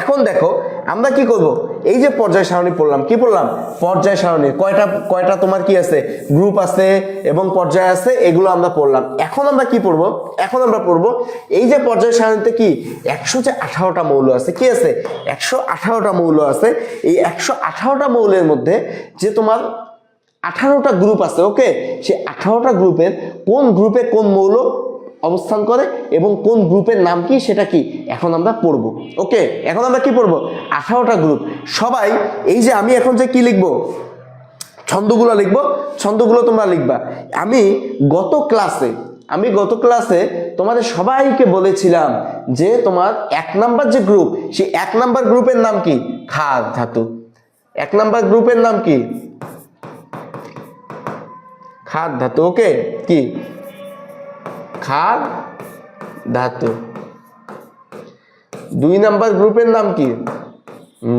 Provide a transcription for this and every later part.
এখন দেখো, আমরা কি করব? এই যে পর্যায় সারণী পড়লাম, কি পড়লাম? পর্যায় সারণী, কয়টা কয়টা তোমার কি আছে? গ্রুপ আছে এবং পর্যায় আছে, এগুলো আমরা পড়লাম। এখন আমরা কি পড়ব? এখন আমরা পড়ব, এই যে পর্যায় সারণীতে কি? একশো যে আঠারোটা মৌল আছে, কি আছে? একশো আঠারোটা মৌল আছে। এই একশো আঠারোটা মৌলের মধ্যে যে তোমার আঠারোটা গ্রুপ আছে, ওকে? সেই আঠারোটা গ্রুপের কোন গ্রুপে কোন মৌল অবস্থান করে এবং কোন গ্রুপের নাম কি, সেটা কি এখন আমরা পড়ব। ওকে, এখন আমরা কি পড়ব? আঠারোটা গ্রুপ। সবাই, এই যে আমি এখন যে কি লিখব? ছন্দগুলো লিখব। ছন্দগুলো তোমরা লিখবা। আমি গত ক্লাসে, আমি গত ক্লাসে তোমাদের সবাইকে বলেছিলাম যে তোমার এক নাম্বার যে গ্রুপ, সেই এক নাম্বার গ্রুপের নাম কি? খাদ ধাতু। এক নাম্বার গ্রুপের নাম কি? খাদ ধাতু। ওকে, কি? খাদ, ধাতু। দুই নাম্বার গ্রুপের নাম কি?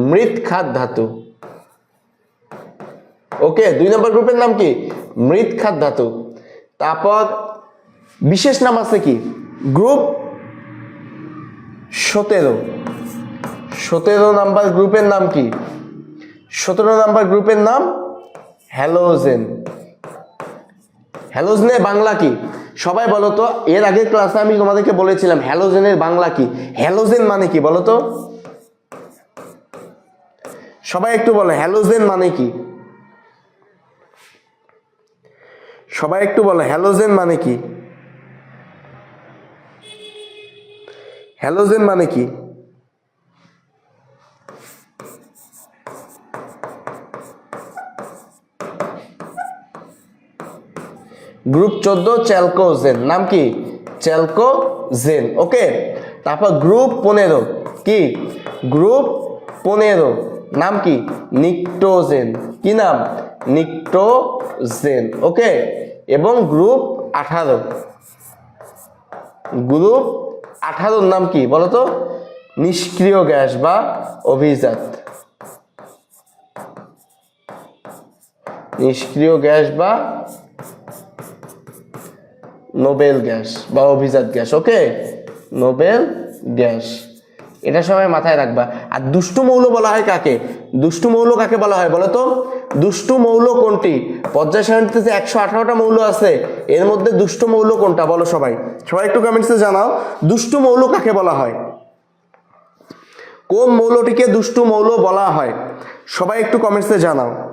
মৃৎ খাদ, ধাতু। ওকে, দুই নম্বর গ্রুপের নাম কি? মৃৎ খাদ, ধাতু। তারপর বিশেষ নাম আছে কি? গ্রুপ সতেরো। সতেরো নাম্বার গ্রুপের নাম কি? সতেরো নাম্বার গ্রুপের নাম হ্যালোজেন। হ্যালোজেনের বাংলা কি? সবাই বলো তো, এর আগের ক্লাসে আমি তোমাদেরকে বলেছিলাম হ্যালোজেনের বাংলা কি? হ্যালোজেন মানে কি বলো তো? সবাই একটু বলো, হ্যালোজেন মানে কি? সবাই একটু বলো, হ্যালোজেন মানে কি? হ্যালোজেন মানে কি? গ্রুপ চোদ্দ চ্যালকোজেন নাম কি? চ্যালকোজেন ওকে, তারপর গ্রুপ পনেরো। কি? গ্রুপ পনেরো। নাম কি? নিকটোজেন। কি নাম? নিকটোজেন। ওকে, এবং গ্রুপ আঠারো। গ্রুপ আঠারোর নাম কি বলতো? নিষ্ক্রিয় গ্যাস বা অভিজাত। নিষ্ক্রিয় গ্যাস বা নোবেল গ্যাস বা অভিজাত গ্যাস, ওকে? Nobel gas. এটা সবাই মাথায় রাখবা। আর দুষ্টু মৌল বলা হয় কাকে? দুষ্টু মৌল কাকে বলা হয় বলো তো? দুষ্টু মৌল কোনটি? পর্যায় সারণীতে যে একশো আঠারোটা মৌল আছে। এর মধ্যে দুষ্টু মৌল কোনটা বলো সবাই? সবাই একটু কমেন্টসে জানাও। দুষ্টু মৌল কাকে বলা হয়? কোন মৌলটিকে দুষ্টু মৌল বলা হয়? সবাই একটু কমেন্টসে জানাও।